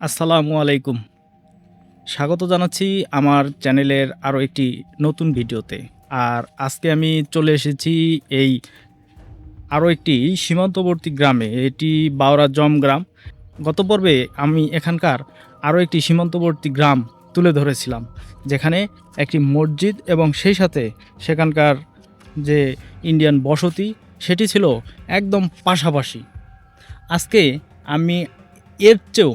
আসসালামু আলাইকুম। স্বাগত জানাচ্ছি আমার চ্যানেলের আরও একটি নতুন ভিডিওতে। আর আজকে আমি চলে এসেছি এই আরও একটি সীমান্তবর্তী গ্রামে, এটি বাওরা জম গ্রাম। গত পর্বে আমি এখানকার আরও একটি সীমান্তবর্তী গ্রাম তুলে ধরেছিলাম, যেখানে একটি মসজিদ এবং সেই সাথে সেখানকার যে ইন্ডিয়ান বসতি, সেটি ছিল একদম পাশাপাশি। আজকে আমি এর চেয়েও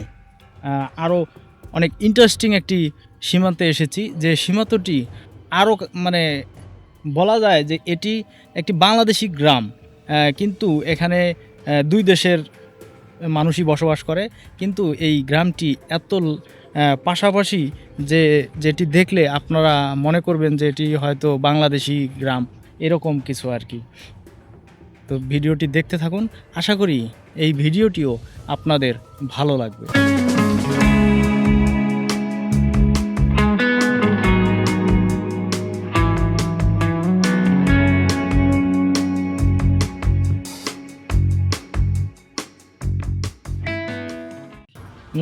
আরও অনেক ইন্টারেস্টিং একটি সীমান্তে এসেছি, যে সীমান্তটি আরও মানে বলা যায় যে এটি একটি বাংলাদেশি গ্রাম কিন্তু এখানে দুই দেশের মানুষই বসবাস করে, কিন্তু এই গ্রামটি এত পাশাপাশি যে যেটি দেখলে আপনারা মনে করবেন যে এটি হয়তো বাংলাদেশি গ্রাম, এরকম কিছু আর কি। তো ভিডিওটি দেখতে থাকুন, আশা করি এই ভিডিওটিও আপনাদের ভালো লাগবে।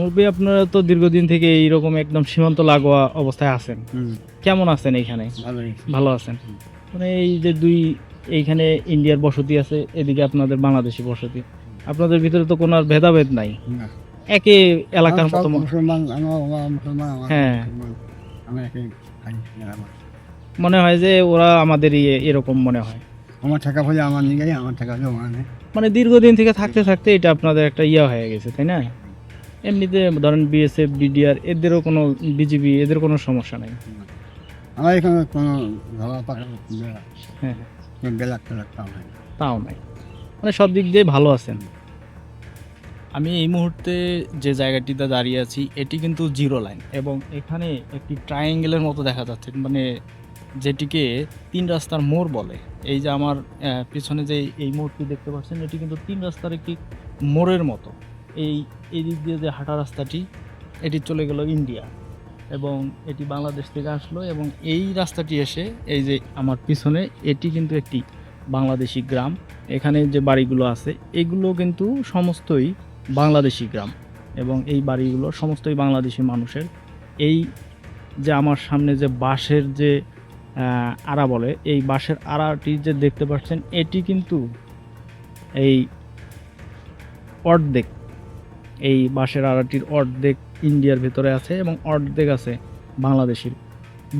মুরব্বী আপনারা তো দীর্ঘদিন থেকে এইরকম একদম সীমান্ত লাগোয়া অবস্থায় আছেন। কেমন আছেন এইখানে ভালো আছেন? মানে এই যে দুই এইখানে ইন্ডিয়ার বসতি আছে এদিকে আপনাদের বাংলাদেশি বসতি। আপনাদের ভিতরে তো কোনো আর ভেদাভেদ নাই। একে এলাকার মতো হ্যাঁ। মনে হয় যে ওরা আমাদের ইয়ে এরকম মনে হয়। আমার টাকা পয়সা আমার নিয়ে আমার টাকা পয়সা মানে দীর্ঘদিন থেকে থাকতে থাকতে এটা আপনাদের একটা ইয়ে হয়ে গেছে তাই না? এমনিতে ধরেন বিএসএফ বিডিআর এদেরও কোনো বিজিবি এদের কোনো সমস্যা নাই। আমার এখানে কোনো হ্যাঁ। বেলাক টেলাক পাওয়া হয়। তাও নাই। মানে সব দিক দিয়ে ভালো আছেন। আমি এই মুহূর্তে যে জায়গাটিতে দাঁড়িয়ে আছি এটি কিন্তু জিরো লাইন এবং এখানে একটি ট্রায়াঙ্গেলের মতো দেখা যাচ্ছে। মানে যেটিকে তিন রাস্তার মোড় বলে। এই যে আমার পিছনে যে এই মোড়টি দেখতে পাচ্ছেন এটি কিন্তু তিন রাস্তার একটি মোড়ের মতো। এই এই দিক দিয়ে যে হাঁটা রাস্তাটি, এটি চলে গেল ইন্ডিয়া এবং এটি বাংলাদেশ থেকে আসলো এবং এই রাস্তাটি এসে এই যে আমার পিছনে, এটি কিন্তু একটি বাংলাদেশি গ্রাম। এখানে যে বাড়িগুলো আছে, এগুলো কিন্তু সমস্তই বাংলাদেশি গ্রাম এবং এই বাড়িগুলো সমস্তই বাংলাদেশি মানুষের। এই যে আমার সামনে যে বাঁশের যে আড়া বলে, এই বাঁশের আড়াটি যে দেখতে পাচ্ছেন, এটি কিন্তু এই অর্ধেক এই বাঁশের আড়াটির অর্ধেক ইন্ডিয়ার ভিতরে আছে এবং অর্ধেক আছে বাংলাদেশের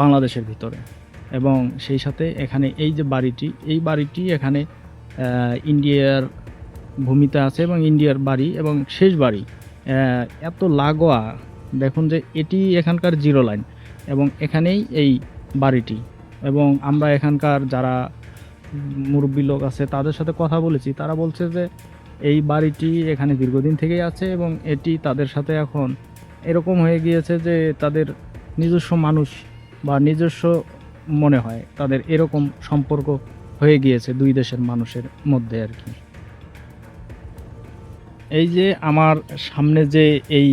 বাংলাদেশের ভিতরে। এবং সেই সাথে এখানে এই যে বাড়িটি, এই বাড়িটি এখানে ইন্ডিয়ার ভূমিতে আছে এবং ইন্ডিয়ার বাড়ি এবং শেষ বাড়ি। এত লাগোয়া, দেখুন যে এটি এখানকার জিরো লাইন এবং এখানেই এই বাড়িটি। এবং আমরা এখানকার যারা মুরব্বী লোক আছে তাদের সাথে কথা বলেছি, তারা বলছে যে এই বাড়িটি এখানে দীর্ঘদিন থেকেই আছে এবং এটি তাদের সাথে এখন এরকম হয়ে গিয়েছে যে তাদের নিজস্ব মানুষ বা নিজস্ব মনে হয়। তাদের এরকম সম্পর্ক হয়ে গিয়েছে দুই দেশের মানুষের মধ্যে আর কি। এই যে আমার সামনে যে এই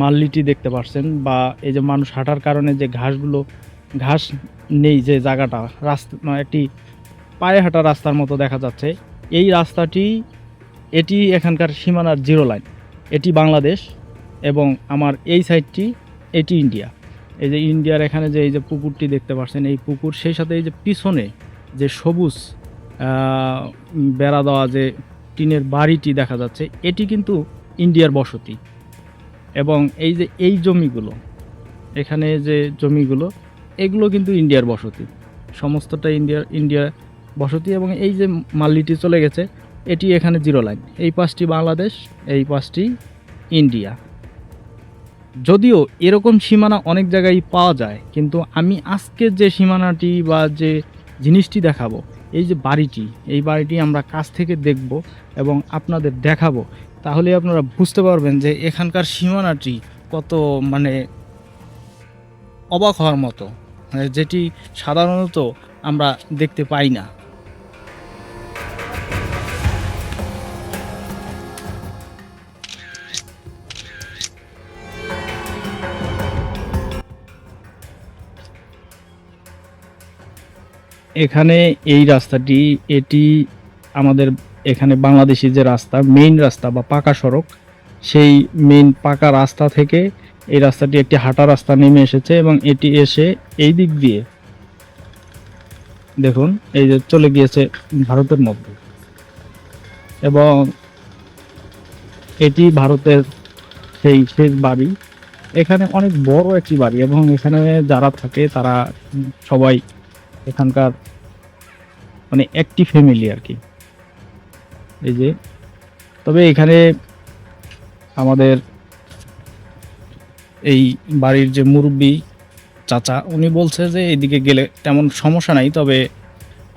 মাল্লিটি দেখতে পাচ্ছেন বা এই যে মানুষ হাঁটার কারণে যে ঘাসগুলো, ঘাস নেই যে জায়গাটা, রাস্তা, একটি পায়ে হাঁটা রাস্তার মতো দেখা যাচ্ছে। এই রাস্তাটি এটি এখানকার সীমানার জিরো লাইন। এটি বাংলাদেশ এবং আমার এই সাইডটি এটি ইন্ডিয়া। এই যে ইন্ডিয়ার এখানে যে এই যে পুকুরটি দেখতে পাচ্ছেন, এই পুকুর সেই সাথে এই যে পিছনে যে সবুজ বেড়া দেওয়া যে টিনের বাড়িটি দেখা যাচ্ছে, এটি কিন্তু ইন্ডিয়ার বসতি। এবং এই যে এই জমিগুলো, এখানে যে জমিগুলো, এগুলো কিন্তু ইন্ডিয়ার বসতি। সমস্তটা ইন্ডিয়ার ইন্ডিয়ার বসতি এবং এই যে মাল্লিটি চলে গেছে এটি এখানে জিরো লাইন। এই পাঁচটি বাংলাদেশ, এই পাঁচটি ইন্ডিয়া। যদিও এরকম সীমানা অনেক জায়গায় পাওয়া যায়, কিন্তু আমি আজকে যে সীমানাটি বা যে জিনিসটি দেখাবো, এই যে বাড়িটি, এই বাড়িটি আমরা কাছ থেকে দেখব এবং আপনাদের দেখাবো, তাহলে আপনারা বুঝতে পারবেন যে এখানকার সীমানাটি কত মানে অবাক হওয়ার মতো। মানে যেটি সাধারণত আমরা দেখতে পাই না। এখানে এই রাস্তাটি, এটি আমাদের এখানে বাংলাদেশি যে রাস্তা মেইন রাস্তা বা পাকা সড়ক, সেই মেইন পাকা রাস্তা থেকে এই রাস্তাটি একটি হাঁটা রাস্তা নেমে এসেছে এবং এটি এসে এই দিক দিয়ে দেখুন, এই যে চলে গিয়েছে ভারতের মধ্যে। এবং এটি ভারতের সেই শেষ বাড়ি। এখানে অনেক বড় একটি বাড়ি এবং এখানে যারা থাকে তারা সবাই এখানকার মানে একটি ফ্যামিলি আর কি। এই যে, তবে এখানে আমাদের এই বাড়ির যে মুরব্বী চাচা, উনি বলছে যে এদিকে গেলে তেমন সমস্যা নাই, তবে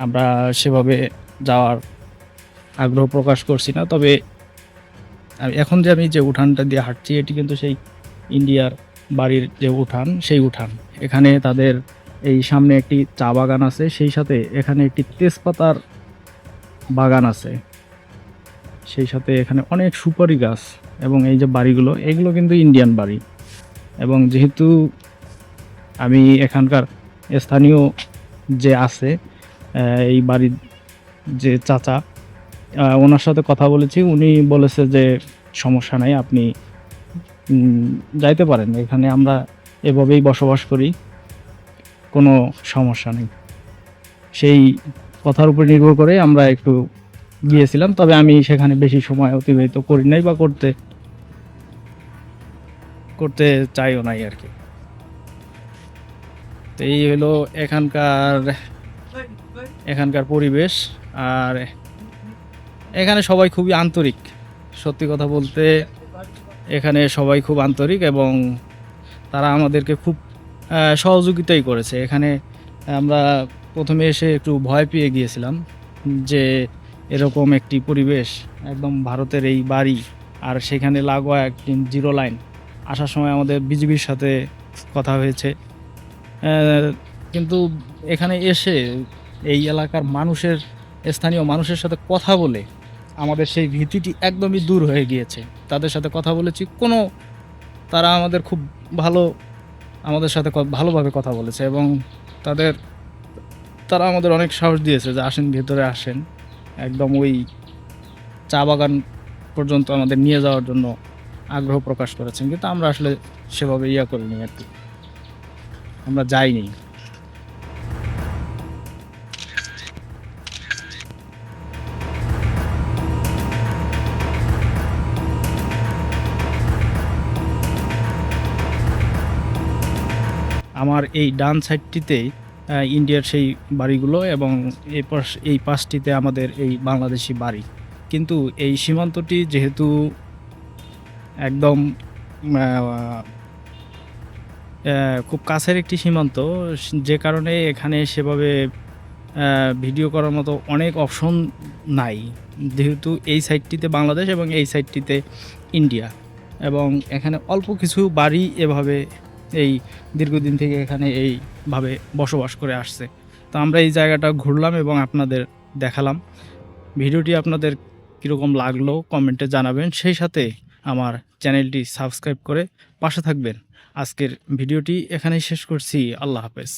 আমরা সেভাবে যাওয়ার আগ্রহ প্রকাশ করছি না। তবে এখন যে আমি যে উঠানটা দিয়ে হাঁটছি, এটি কিন্তু সেই ইন্ডিয়ার বাড়ির যে উঠান, সেই উঠান। এখানে তাদের এই সামনে একটি চা বাগান আছে, সেই সাথে এখানে একটি তেজপাতার বাগান আছে। সেই সাথে এখানে অনেক সুপারি গাছ এবং এই যে বাড়িগুলো, এগুলো কিন্তু ইন্ডিয়ান বাড়ি। এবং যেহেতু আমি এখানকার স্থানীয় যে আছে এই বাড়ির যে চাচা ওনার সাথে কথা বলেছি, উনি বলেছে যে সমস্যা নাই, আপনি যাইতে পারেন। এখানে আমরা এভাবেই বসবাস করি। কোনো সমস্যা নেই। সেই কথার উপর নির্ভর করে আমরা একটু গিয়েছিলাম, তবে আমি সেখানে বেশি সময় অতিবাহিত করি নাই বা করতে করতে চাইও নাই আর কি। তো এই হলো এখানকার এখানকার পরিবেশ, আর এখানে সবাই খুবই আন্তরিক। সত্যি কথা বলতে, এখানে সবাই খুব আন্তরিক এবং তারা আমাদেরকে খুব সহযোগিতাই করেছে। এখানে আমরা প্রথমে এসে একটু ভয় পেয়ে গিয়েছিলাম যে এরকম একটি পরিবেশ, একদম ভারতের এই বাড়ি আর সেখানে লাগোয়া একটি জিরো লাইন। আসার সময় আমাদের বিজিবির সাথে কথা হয়েছে। কিন্তু এখানে এসে এই এলাকার মানুষের, স্থানীয় মানুষের সাথে কথা বলে আমাদের সেই ভীতিটি একদমই দূর হয়ে গিয়েছে। তাদের সাথে কথা বলেছি। কোনো, তারা আমাদের খুব ভালো আমাদের সাথে ভালোভাবে কথা বলেছে এবং তাদের, তারা আমাদের অনেক সাহস দিয়েছে যে আসেন, ভেতরে আসেন। একদম ওই চা বাগান পর্যন্ত আমাদের নিয়ে যাওয়ার জন্য আগ্রহ প্রকাশ করেছেন। কিন্তু আমরা আসলে সেভাবে ইয়া করিনি আর কি। আমরা যাইনি। আমার এই ডান সাইডটিতেই ইন্ডিয়ার সেই বাড়িগুলো এবং এই পাশ, এই পাশটিতে আমাদের এই বাংলাদেশি বাড়ি। কিন্তু এই সীমান্তটি যেহেতু একদম খুব কাছের একটি সীমান্ত, যে কারণে এখানে সেভাবে ভিডিও করার মতো অনেক অপশন নাই। যেহেতু এই সাইডটিতে বাংলাদেশ এবং এই সাইডটিতে ইন্ডিয়া। এবং এখানে অল্প কিছু বাড়ি এভাবে এই দীর্ঘদিন থেকে এখানে এইভাবে বসবাস করে আসছে। তো আমরা এই জায়গাটা ঘুরলাম এবং আপনাদের দেখালাম। ভিডিওটি আপনাদের কীরকম লাগল কমেন্টে জানাবেন। সেই সাথে আমার চ্যানেলটি সাবস্ক্রাইব করে পাশে থাকবেন। আজকের ভিডিওটি এখানেই শেষ করছি। আল্লাহ হাফেজ।